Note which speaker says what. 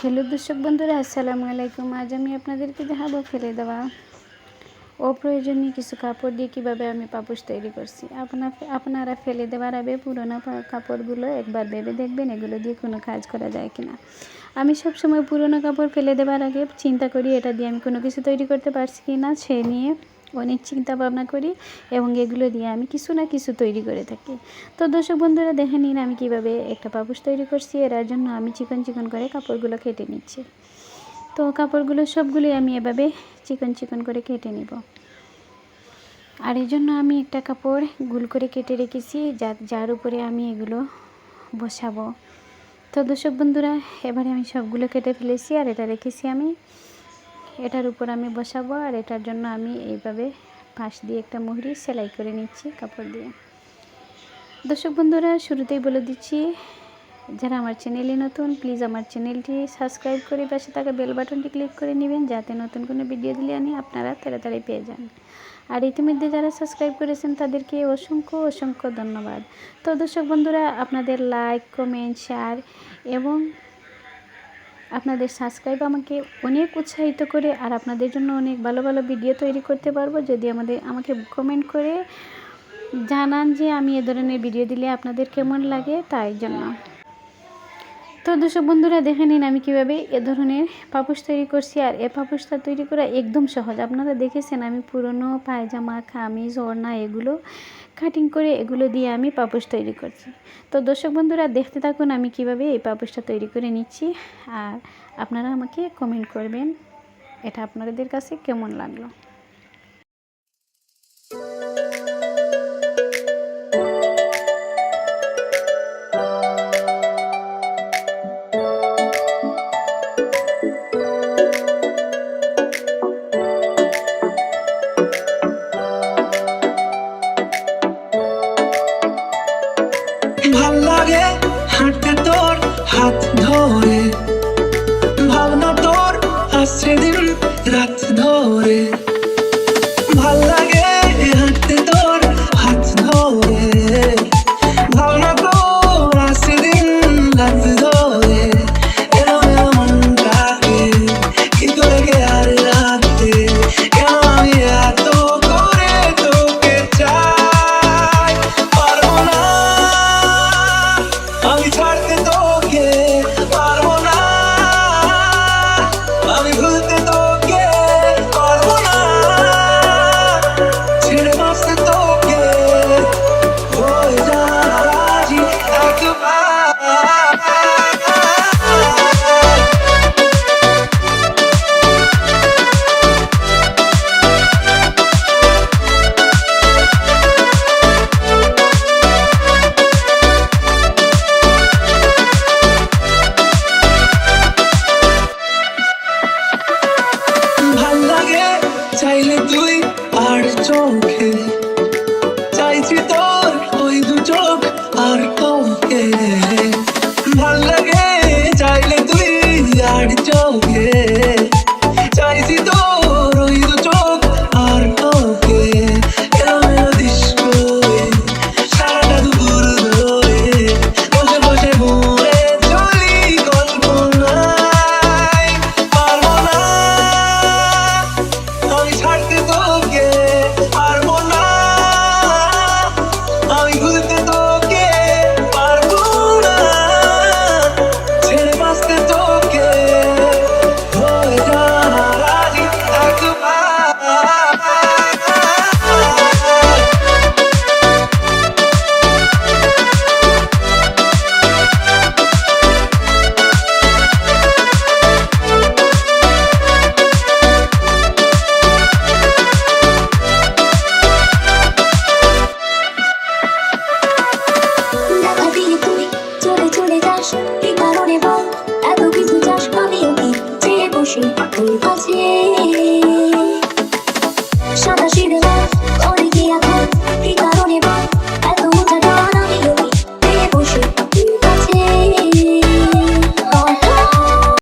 Speaker 1: Hello দর্শক বন্ধুরা, আসসালামু আলাইকুম। আজ আমি আপনাদেরকে দেখাবো ফেলে দেওয়া অপ্রয়োজনীয় কিছু কাপড় দিয়ে কীভাবে আমি পাপোশ তৈরি করছি। আপনার আপনারা ফেলে দেওয়ার আগে পুরোনো কাপড়গুলো একবার ভেবে দেখবেন এগুলো দিয়ে কোনো কাজ করা যায় কিনা। আমি সবসময় পুরোনো কাপড় ফেলে দেওয়ার আগে চিন্তা করি, এটা দিয়ে আমি কোনো কিছু তৈরি করতে পারছি কি না সে নিয়ে অনেক চিন্তা ভাবনা করি এবং এগুলো দিয়ে আমি কিছু না কিছু তৈরি করে থাকি। তো দর্শক বন্ধুরা, দেখে নিন আমি কীভাবে একটা পাপোশ তৈরি করছি। এর জন্য আমি চিকন চিকন করে কাপড়গুলো কেটে নিচ্ছি। তো কাপড়গুলো সবগুলোই আমি এভাবে চিকন চিকন করে কেটে নিব। আর এই জন্য আমি একটা কাপড় গুল করে কেটে রেখেছি, যা, যার উপরে আমি এগুলো বসাবো। তো দর্শক বন্ধুরা, এবারে আমি সবগুলো কেটে ফেলেছি আর এটা রেখেছি আমি এটার উপর আমি বসাবো আর এটার জন্য আমি এইভাবে পাশ দিয়ে একটা মুহুরি সেলাই করে নিচ্ছি কাপড় দিয়ে। দর্শক বন্ধুরা, শুরুতেই বলে দিচ্ছি, যারা আমার চ্যানেলে নতুন প্লিজ আমার চ্যানেলটি সাবস্ক্রাইব করে পাশে থাকা বেল বাটনটি ক্লিক করে নেবেন, যাতে নতুন কোনো ভিডিও দিলে আমি আপনারা তাড়াতাড়ি পেয়ে যান। আর ইতিমধ্যে যারা সাবস্ক্রাইব করেছেন, তাদেরকে অসংখ্য অসংখ্য ধন্যবাদ। তো দর্শক বন্ধুরা, আপনাদের লাইক কমেন্ট শেয়ার এবং আপনাদের সাবস্ক্রাইব আমাকে অনেক উৎসাহিত করে আর আপনাদের জন্য অনেক ভালো ভালো ভিডিও তৈরি করতে পারব। যদি আমাদের, আমাকে কমেন্ট করে জানান যে আমি এ ধরনের ভিডিও দিলে আপনাদের কেমন লাগে তাই জন্য। তো দর্শক বন্ধুরা, দেখে নিন আমি কীভাবে এ ধরনের পাপোশ তৈরি করছি। আর এ পাপোশটা তৈরি করা একদম সহজ। আপনারা দেখেছেন আমি পুরনো পায়জামা, কামিজ, ওড়না এগুলো কাটিং করে এগুলো দিয়ে আমি পাপোশ তৈরি করছি। তো দর্শক বন্ধুরা, দেখতে থাকুন আমি কীভাবে এই পাপোশটা তৈরি করে নিচ্ছি। আর আপনারা আমাকে কমেন্ট করবেন, এটা আপনাদের কাছে কেমন লাগল?
Speaker 2: ভালো চোখে। চাইছি তোর ওই দু চোখ আর তোকে